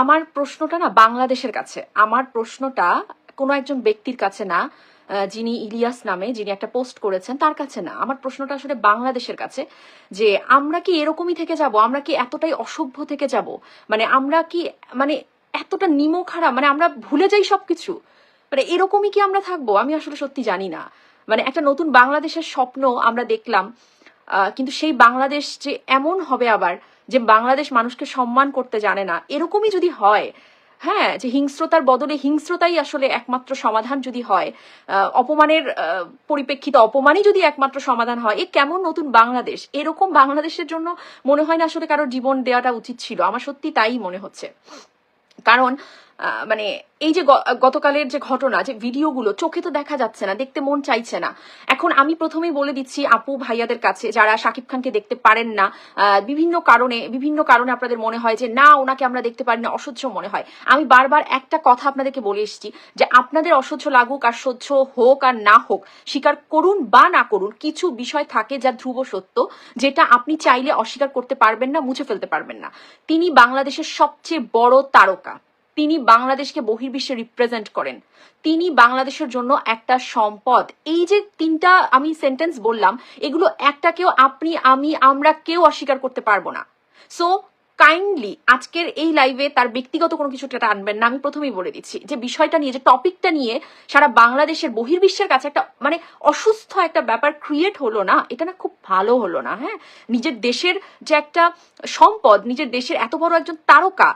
আমার প্রশ্নটা না বাংলাদেশের কাছে। আমার প্রশ্নটা কোনো একজন ব্যক্তির কাছে না যিনি ইলিয়াস নামে, যিনি একটা পোস্ট করেছেন, তার কাছে না। আমার প্রশ্নটা আসলে বাংলাদেশের কাছে, যে আমরা কি এরকমই থেকে যাব? আমরা কি এতটাই অসভ্য থেকে যাব? মানে আমরা কি মানে এতটা নিমখারা মানে আমরা ভুলে যাই সবকিছু। মানে এরকমই কি আমরা থাকব? আমি আসলে সত্যি জানি না। মানে একটা নতুন বাংলাদেশের স্বপ্ন আমরা দেখলাম কিন্তু সেই বাংলাদেশ যে এমন হবে আবার যে বাংলাদেশ মানুষকে সম্মান করতে জানে না, এরকমই যদি হয় হ্যাঁ যে হিংস্রতার বদলে হিংস্রতাই আসলে একমাত্র সমাধান যদি হয় অপমানের পরিপ্রেক্ষিত অপমানই যদি একমাত্র সমাধান হয়, এ কেমন নতুন বাংলাদেশ? এরকম বাংলাদেশের জন্য মনে হয় না আসলে কারও জীবন দেওয়াটা উচিত ছিল। আমার সত্যি তাই মনে হচ্ছে। কারণ মানে এই যে গতকালের যে ঘটনা, যে ভিডিওগুলো, চোখে তো দেখা যাচ্ছে না, দেখতে মন চাইছে না। এখন আমি প্রথমেই বলে দিচ্ছি আপু, ভাইয়াদের কাছে, যারা শাকিব খানকে দেখতে পারেন না বিভিন্ন কারণে বিভিন্ন কারণে আপনাদের মনে হয় যে, না, ওনাকে আমরা দেখতে পারি না, অসহ্য মনে হয়। আমি বারবার একটা কথা আপনাদেরকে বলে এসেছি যে, আপনাদের অসহ্য লাগুক আর সহ্য হোক আর না হোক, স্বীকার করুন বা না করুন, কিছু বিষয় থাকে যা ধ্রুব সত্য, যেটা আপনি চাইলে অস্বীকার করতে পারবেন না, মুছে ফেলতে পারবেন না। তিনি বাংলাদেশের সবচেয়ে বড় তারকা। তিনি বাংলাদেশকে বহির্বিশ্বে রিপ্রেজেন্ট করেন। তিনি বাংলাদেশের জন্য একটা সম্পদ। এই যে তিনটা আমি সেন্টেন্স বললাম, এগুলো একটাকেও আপনি, আমি, আমরা কেউ অস্বীকার করতে পারব না। সো কাইন্ডলি আজকের এই লাইভে তার ব্যক্তিগত কোনো কিছু একটা আনবেন না, আমি প্রথমেই বলে দিচ্ছি যে বিষয়টা নিয়ে, যে টপিকটা নিয়ে সারা বাংলাদেশের বহির্বিশ্বের কাছে একটা মানে অসুস্থ একটা ব্যাপার ক্রিয়েট হলো না, এটা না খুব ভালো হলো না হ্যাঁ? নিজের দেশের যে একটা সম্পদ, নিজের দেশের এত বড় একজন তারকা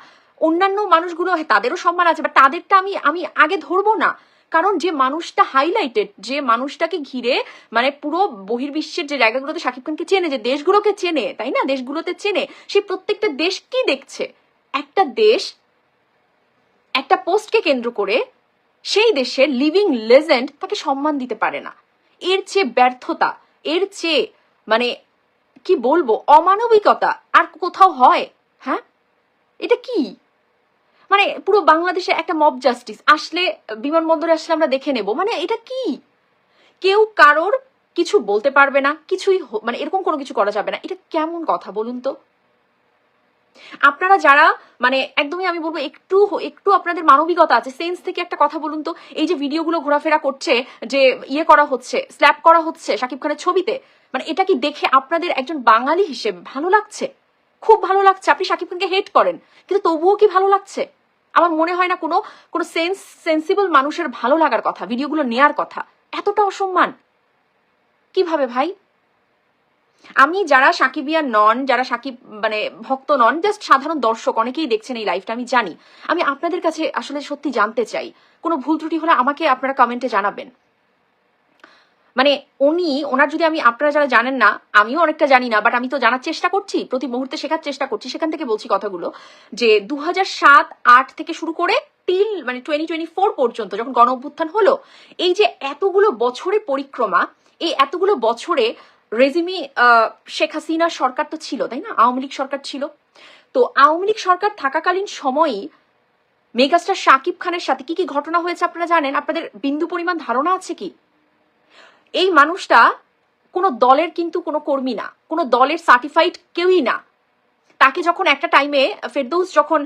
অন্যান্য মানুষগুলো তাদেরও সম্মান আছে বাট তাদেরটা আমি আমি আগে ধরবো না। কারণ যে মানুষটা হাইলাইটেড যে মানুষটাকে ঘিরে মানে পুরো বহির্বিশ্বের যে জায়গাগুলোতে শাকিব খানকে চেনে, যে দেশগুলোকে চেনে, তাই না? দেশগুলোতে চেনে সেই প্রত্যেকটা দেশ কি দেখছে? একটা দেশ, একটা পোস্টকে কেন্দ্র করে সেই দেশের লিভিং লেজেন্ড তাকে সম্মান দিতে পারে না। এর চেয়ে ব্যর্থতা, এর চেয়ে মানে কি বলব, অমানবিকতা আর কোথাও হয় হ্যাঁ? এটা কি? মানে পুরো বাংলাদেশে একটা মব জাস্টিস আসলে, বিমানবন্দরে আসলে আমরা দেখে নেব। মানে এটা কি? কেউ কারোর কিছু বলতে পারবে না, কিছুই মানে এরকম কোনো কিছু করা যাবে না। এটা কেমন কথা বলুন তো? আপনারা যারা মানে একদমই আমি বলব, একটু একটু আপনাদের মানবিকতা আছে সেন্স থেকে একটা কথা বলুন তো। এই যে ভিডিওগুলো ঘোরাফেরা করছে, যে ইয়ে করা হচ্ছে স্ল্যাপ করা হচ্ছে শাকিব খানের ছবিতে মানে এটা কি দেখে আপনাদের একজন বাঙালি হিসেবে ভালো লাগছে? খুব ভালো লাগছে। আপনি শাকিব খানকে হেট করেন, কিন্তু তবুও কি ভালো লাগছে? আমার মনে হয় না কোনো কোনো সেন্স সেন্সিবল মানুষের ভালো লাগার কথা, ভিডিওগুলো নেয়ার কথা। এতটা অসম্মান। কীভাবে ভাই? আমি যারা সাকিবিয়া নন, যারা সাকিব মানে ভক্ত নন জাস্ট সাধারণ দর্শক, অনেকেই দেখছেন এই লাইফটা আমি জানি। আমি আপনাদের কাছে আসলে সত্যি জানতে চাই। কোনো ভুল ত্রুটি হলে আমাকে আপনারা কমেন্টে জানাবেন। মানে উনি, ওনার যদি আমি, আপনারা যারা জানেন না, আমিও অনেকটা জানি না বাট আমি তো জানার চেষ্টা করছি, প্রতি মুহূর্তে শেখার চেষ্টা করছি, সেখান থেকে বলছি কথাগুলো, যে দু সাত, আট থেকে শুরু করে টিল মানে টোয়েন্টি টোয়েন্টি ফোর পর্যন্ত যখন গণ অভ্যুত্থান হলো, এই যে এতগুলো বছরের পরিক্রমা, এই এতগুলো বছরে রেজিমি শেখ হাসিনার সরকার তো ছিল, তাই না? আওয়ামী লীগ সরকার ছিল। তো আওয়ামী লীগ সরকার থাকাকালীন সময়ই মেগাস্টার শাকিব খানের সাথে কি কি ঘটনা হয়েছে আপনারা জানেন? আপনাদের বিন্দু পরিমাণ ধারণা আছে কি? এই মানুষটা কোনো দলের কিন্তু কোনো কর্মী না, কোনো দলের সার্টিফাইড কেউই না। তাকে যখন একটা টাইমে ফেরদৌস যখন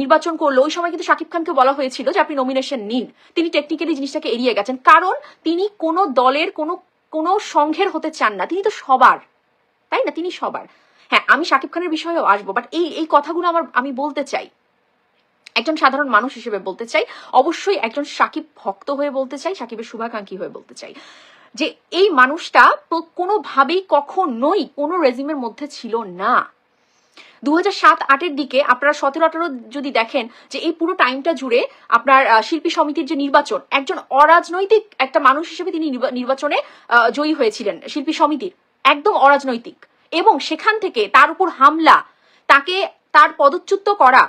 নির্বাচন করল, ওই সময় কিন্তু শাকিব খানকে বলা হয়েছিল যে আপনি নমিনেশন নিন। তিনি টেকনিক্যালি জিনিসটাকে এড়িয়ে গেছেন। কারণ তিনি কোনো দলের কোনো কোনো সংঘের হতে চান না। তিনি তো সবার, তাই না? তিনি সবার। হ্যাঁ আমি শাকিব খানের বিষয়েও আসব বাট এই এই কথাগুলো আমার, আমি বলতে চাই। একজন সাধারণ মানুষ হিসেবে বলতে চাই। অবশ্যই একজন সাকিব ভক্ত হয়ে বলতে চাই সাকিবের শুভাকাঙ্ক্ষী হয়ে বলতে চাই। যে এই মানুষটা কোনোভাবেই কখনোই কোনো রেজিমের মধ্যে ছিল না। দু হাজার সাত আটের দিকে আপনারা সতেরো আঠারো যদি দেখেন যে এই পুরো টাইমটা জুড়ে আপনার শিল্পী সমিতির যে নির্বাচন, একজন অরাজনৈতিক একটা মানুষ হিসেবে তিনি নির্বাচনে জয়ী হয়েছিলেন শিল্পী সমিতির, একদম অরাজনৈতিক। এবং সেখান থেকে তার উপর হামলা, তাকে তার পদচ্যুত করা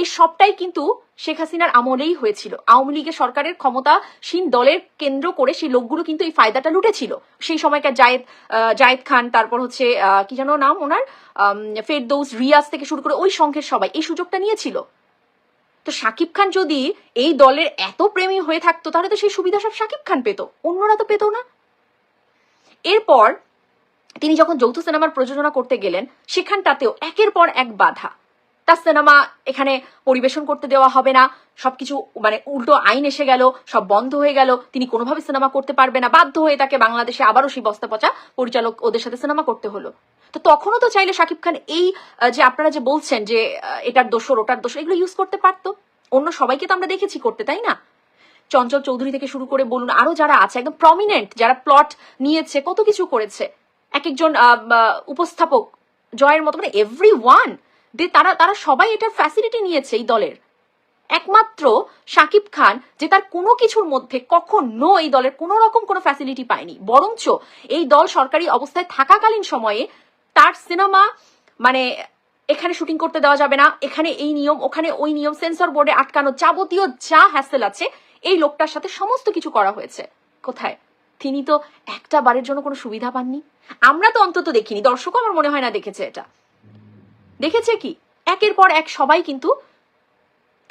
এই সবটাই কিন্তু শেখ হাসিনার আমলেই হয়েছিল। আওয়ামী লীগের সরকারের ক্ষমতাসীন দলের কেন্দ্র করে সেই লোকগুলো কিন্তু এই ফায়দাটা লুটেছিল। সেই সময়কার জায়েদ জায়েদ খান, তারপর হচ্ছে কি যেন নাম ওনার? ফেরদৌস রিয়াজ থেকে শুরু করে ওই সংঘের সবাই এই সুযোগটা নিয়েছিল। তো শাকিব খান যদি এই দলের এত প্রেমী হয়ে থাকতো, তাহলে তো সেই সুবিধা সব শাকিব খান পেত। অন্যরা তো পেত না। এরপর তিনি যখন যৌথ সিনেমার প্রযোজনা করতে গেলেন, সেখানটাতেও একের পর এক বাধা। তার সিনেমা এখানে পরিবেশন করতে দেওয়া হবে না। সবকিছু মানে উল্টো আইন এসে গেল, সব বন্ধ হয়ে গেল। তিনি কোনোভাবে সিনেমা করতে পারবে না। বাধ্য হয়ে তাকে বাংলাদেশে আবারও সেই বস্তা পচা পরিচালক ওদের সাথে সিনেমা করতে হলো। তো তখনও তো চাইলে শাকিব খান এই যে আপনারা যে বলছেন যে এটার দোষর ওটার দোষর এগুলো ইউজ করতে পারতো। অন্য সবাইকে তো আমরা দেখেছি করতে, তাই না? চঞ্চল চৌধুরী থেকে শুরু করে বলুন, আরও যারা আছে, একদম প্রমিনেন্ট যারা প্লট নিয়েছে, কত কিছু করেছে। এক একজন উপস্থাপক, জয়ের মতো মানে এভরি ওয়ান দে, তারা তারা সবাই এটার ফ্যাসিলিটি নিয়েছে এই দলের। একমাত্র শাকিব খান, যে তার কোনো কিছুর মধ্যে কখনো এই দলের কোনো রকম কোনো ফ্যাসিলিটি পায়নি। বরঞ্চ এই দল সরকারি অবস্থায় থাকাকালীন সময়ে তার সিনেমা মানে এখানে শুটিং করতে দেওয়া যাবে না, এখানে এই নিয়ম, ওখানে ওই নিয়ম সেন্সর বোর্ডে আটকানো যাবতীয় যা হ্যাসেল আছে, এই লোকটার সাথে সমস্ত কিছু করা হয়েছে। কোথায়? তিনি তো একটা বারের জন্য কোনো সুবিধা পাননি। আমরা তো অন্তত দেখিনি। দর্শকও আমার মনে হয় না দেখেছে এটা। দেখেছে কি? একের পর এক সবাই কিন্তু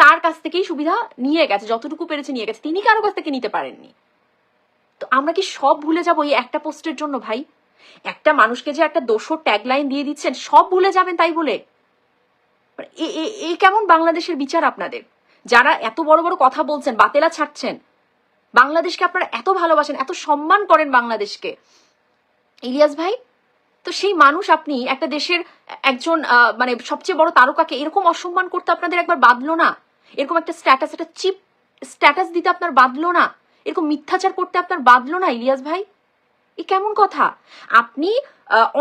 তার কাছ থেকেই সুবিধা নিয়ে গেছে, যতটুকু পেরেছে নিয়ে গেছে। তিনি কারও কাছ থেকে নিতে পারেননি। তো আমরা কি সব ভুলে যাব এই একটা পোস্টের জন্য ভাই? একটা মানুষকে যে একটা দোষর ট্যাগলাইন দিয়ে দিচ্ছেন, সব ভুলে যাবেন তাই বলে? মানে এই কেমন বাংলাদেশের বিচার আপনাদের? যারা এত বড় বড় কথা বলছেন, বাতেলা ছাড়ছেন, বাংলাদেশকে আপনারা এত ভালোবাসেন, এত সম্মান করেন বাংলাদেশকে। ইলিয়াস ভাই তো সেই মানুষ আপনি একটা দেশের একজন মানে সবচেয়ে বড় তারকাকে এরকম অসম্মান করতে আপনাদের একবার বাদলো না? এরকম একটা স্ট্যাটাস একটা চিপ স্ট্যাটাস দিতে আপনার বাদলো না? এরকম মিথ্যাচার করতে আপনার বাদলো না, ইলিয়াস ভাই? এ কেমন কথা? আপনি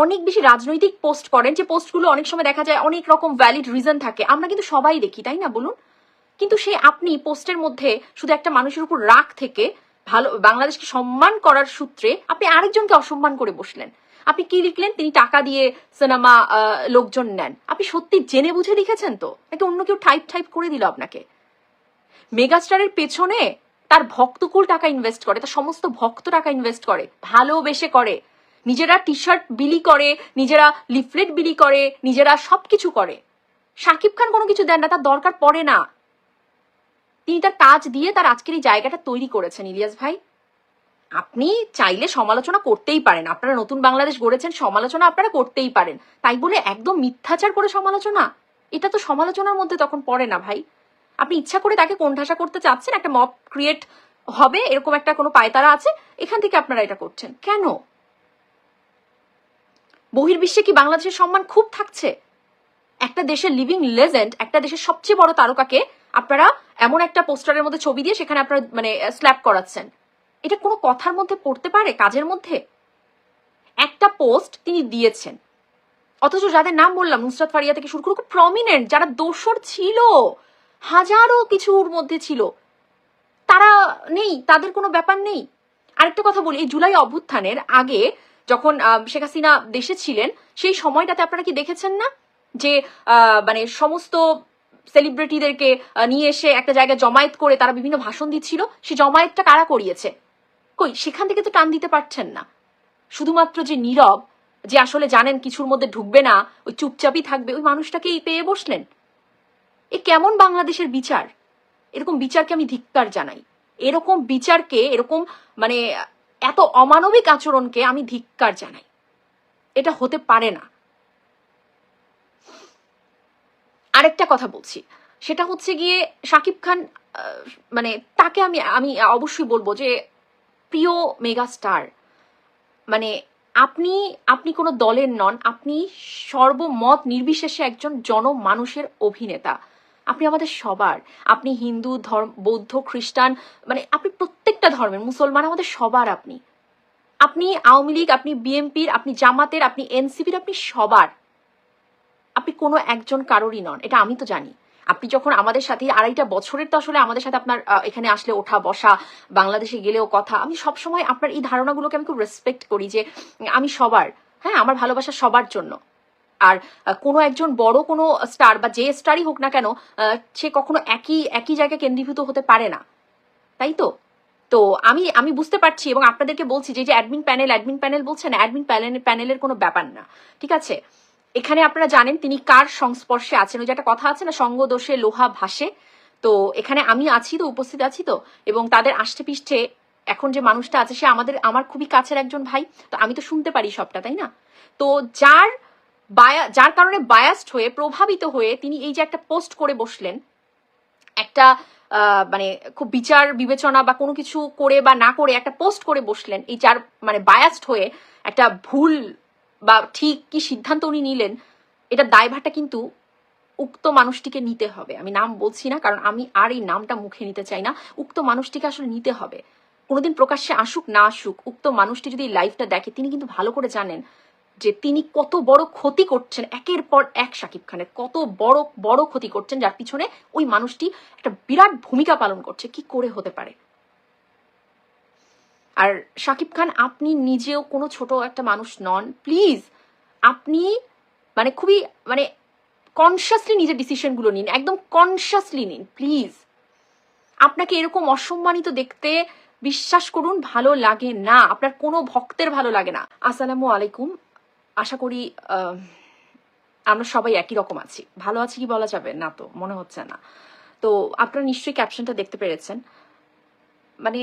অনেক বেশি রাজনৈতিক পোস্ট করেন, যে পোস্টগুলো অনেক সময় দেখা যায় অনেক রকম ভ্যালিড রিজন থাকে। আমরা কিন্তু সবাই দেখি, তাই না বলুন? কিন্তু সে আপনি পোস্টের মধ্যে শুধু একটা মানুষের উপর রাগ থেকে ভালো, বাংলাদেশকে সম্মান করার সূত্রে আপনি আরেকজনকে অসম্মান করে বসলেন। আপনি কি লিখলেন? তিনি টাকা দিয়ে সিনেমা লোকজন নেন। আপনি সত্যি জেনে বুঝে লিখেছেন তো? নাকি অন্য কেউ টাইপ টাইপ করে দিল আপনাকে? মেগাস্টারের পেছনে তার ভক্তকুল টাকা ইনভেস্ট করে, তার সমস্ত ভক্ত টাকা ইনভেস্ট করে, ভালোবেসে করে। নিজেরা টি শার্ট বিলি করে, নিজেরা লিফলেট বিলি করে, নিজেরা সবকিছু করে। শাকিব খান কোনো কিছু দেন না, তার দরকার পড়ে না। তিনি তার কাজ দিয়ে তার আজকের এই জায়গাটা তৈরি করেছেন, ইলিয়াস ভাই। আপনি চাইলে সমালোচনা করতেই পারেন। আপনারা নতুন বাংলাদেশ গড়েছেন, সমালোচনা আপনারা করতেই পারেন। তাই বলে একদম মিথ্যাচার করে সমালোচনা? এটা তো সমালোচনার মধ্যে তখন পড়ে না ভাই। আপনি ইচ্ছা করে তাকে কোণঠাসা করতে চাচ্ছেন, একটা মব ক্রিয়েট হবে, এরকম একটা কোনো পায়তারা আছে, এখান থেকে আপনারা এটা করছেন। কেন? বহির্বিশ্বে কি বাংলাদেশের সম্মান খুব থাকছে? একটা দেশের লিভিং লেজেন্ড একটা দেশের সবচেয়ে বড় তারকাকে আপনারা এমন একটা পোস্টারের মধ্যে ছবি দিয়ে সেখানে আপনারা মানে স্ল্যাপ করাচ্ছেন। এটা কোনো কথার মধ্যে পড়তে পারে? কাজের মধ্যে? একটা পোস্ট তিনি দিয়েছেন। অথচ যাদের নাম বললাম, নুসরাত ফারিয়া থেকে শুরু করে খুব প্রমিনেন্ট যারা দোসর ছিল, হাজারো কিছুর মধ্যে ছিল, তারা নেই, তাদের কোনো ব্যাপার নেই। আরেকটা কথা বলি, এই জুলাই অভ্যুত্থানের আগে যখন শেখ হাসিনা দেশে ছিলেন, সেই সময়টাতে আপনারা কি দেখেছেন না? যে মানে সমস্ত সেলিব্রিটিদেরকে নিয়ে এসে একটা জায়গায় জমায়েত করে তারা বিভিন্ন ভাষণ দিচ্ছিল। সে জমায়েতটা কারা করিয়েছে? কই? সেখান থেকে তো টান দিতে পারছেন না। শুধুমাত্র যে নীরব, যে আসলে জানেন কিছুর মধ্যে ঢুকবে না, ওই চুপচাপই থাকবে, ওই মানুষটাকেই পেয়ে বসলেন। এ কেমন বাংলাদেশের বিচার? এরকম বিচারকে আমি ধিক্কার জানাই। এরকম বিচারকে, এরকম মানে এত অমানবিক আচরণকে আমি ধিক্কার জানাই। এটা হতে পারে না। আরেকটা কথা বলছি। সেটা হচ্ছে গিয়ে শাকিব খান মানে তাকে আমি আমি অবশ্যই বলব যে প্রিয় মেগা স্টার মানে আপনি আপনি কোনো দলের নন, আপনি সর্বমত নির্বিশেষে একজন জনমানুষের অভিনেতা। আপনি আমাদের সবার, আপনি হিন্দু, ধর্ম, বৌদ্ধ, খ্রিস্টান মানে আপনি প্রত্যেকটা ধর্মের মুসলমান, আমাদের সবার আপনি। আপনি আওয়ামী লীগ, আপনি বিএনপির, আপনি জামাতের, আপনি এনসিপির, আপনি সবার। আপনি কোনো একজন কারোরই নন, এটা আমি তো জানি। আপনি যখন আমাদের সাথে, আড়াইটা বছরের তো আসলে আমাদের সাথে আপনার এখানে আসলে ওঠা, বসা, বাংলাদেশে গেলেও কথা, আমি সবসময় আপনার এই ধারণাগুলোকে আমি খুব রেসপেক্ট করি যে আমি সবার হ্যাঁ আমার ভালোবাসা সবার জন্য। আর কোনো একজন বড় কোনো স্টার বা যে স্টারই হোক না কেন সে কখনো একই একই জায়গায় কেন্দ্রীভূত হতে পারে না। তাই তো? তো আমি আমি বুঝতে পারছি এবং আপনাদেরকে বলছি যে অ্যাডমিন প্যানেল অ্যাডমিন প্যানেল বলছেন অ্যাডমিন প্যানেল প্যানেলের কোনো ব্যাপার না। ঠিক আছে? এখানে আপনারা জানেন তিনি কার সংস্পর্শে আছেন। ওই যে একটা কথা আছে না, সঙ্গ দোষে লোহা ভাসে। তো এখানে আমি আছি তো, উপস্থিত আছি তো, এবং তাদের আষ্টে পিষ্টে এখন যে মানুষটা আছে, সে আমাদের, আমার খুবই কাছের একজন ভাই। তো আমি তো শুনতে পারি সবটা, তাই না? তো যার বায়া, যার কারণে বায়াসড হয়ে, প্রভাবিত হয়ে তিনি এই যে একটা পোস্ট করে বসলেন, একটা মানে খুব বিচার বিবেচনা বা কোনো কিছু করে বা না করে একটা পোস্ট করে বসলেন, এই যার মানে বায়াসড হয়ে একটা ভুল বা ঠিক কি সিদ্ধান্ত উনি নিলেন, এটা দায়ভারটা কিন্তু উক্ত মানুষটিকে নিতে হবে। আমি নাম বলছি না, কারণ আমি আর এই নামটা মুখে নিতে চাই না। উক্ত মানুষটিকে আসলে নিতে হবে। কোনোদিন প্রকাশ্যে আসুক, না আসুক, উক্ত মানুষটি যদি লাইফটা দেখে, তিনি কিন্তু ভালো করে জানেন যে তিনি কত বড় ক্ষতি করছেন, একের পর এক শাকিব খানের, কত বড় বড় ক্ষতি করছেন, যার পিছনে ওই মানুষটি একটা বিরাট ভূমিকা পালন করছে। কি করে হতে পারে? আর শাকিব খান, আপনি নিজেও কোনো ছোট একটা মানুষ নন। প্লিজ আপনি মানে খুবই মানে কনসিয়াসলি নিজের ডিসিশনগুলো নিন, একদম কনসিয়াসলি নিন প্লিজ আপনাকে এরকম অসম্মানিত দেখতে বিশ্বাস করুন, ভালো লাগে না। আপনার কোনো ভক্তের ভালো লাগে না। আসসালামু আলাইকুম। আশা করি আমরা সবাই একই রকম আছি। ভালো আছি কি বলা যাবে? না তো, মনে হচ্ছে না। তো আপনারা নিশ্চয়ই ক্যাপশনটা দেখতে পেরেছেন। মানে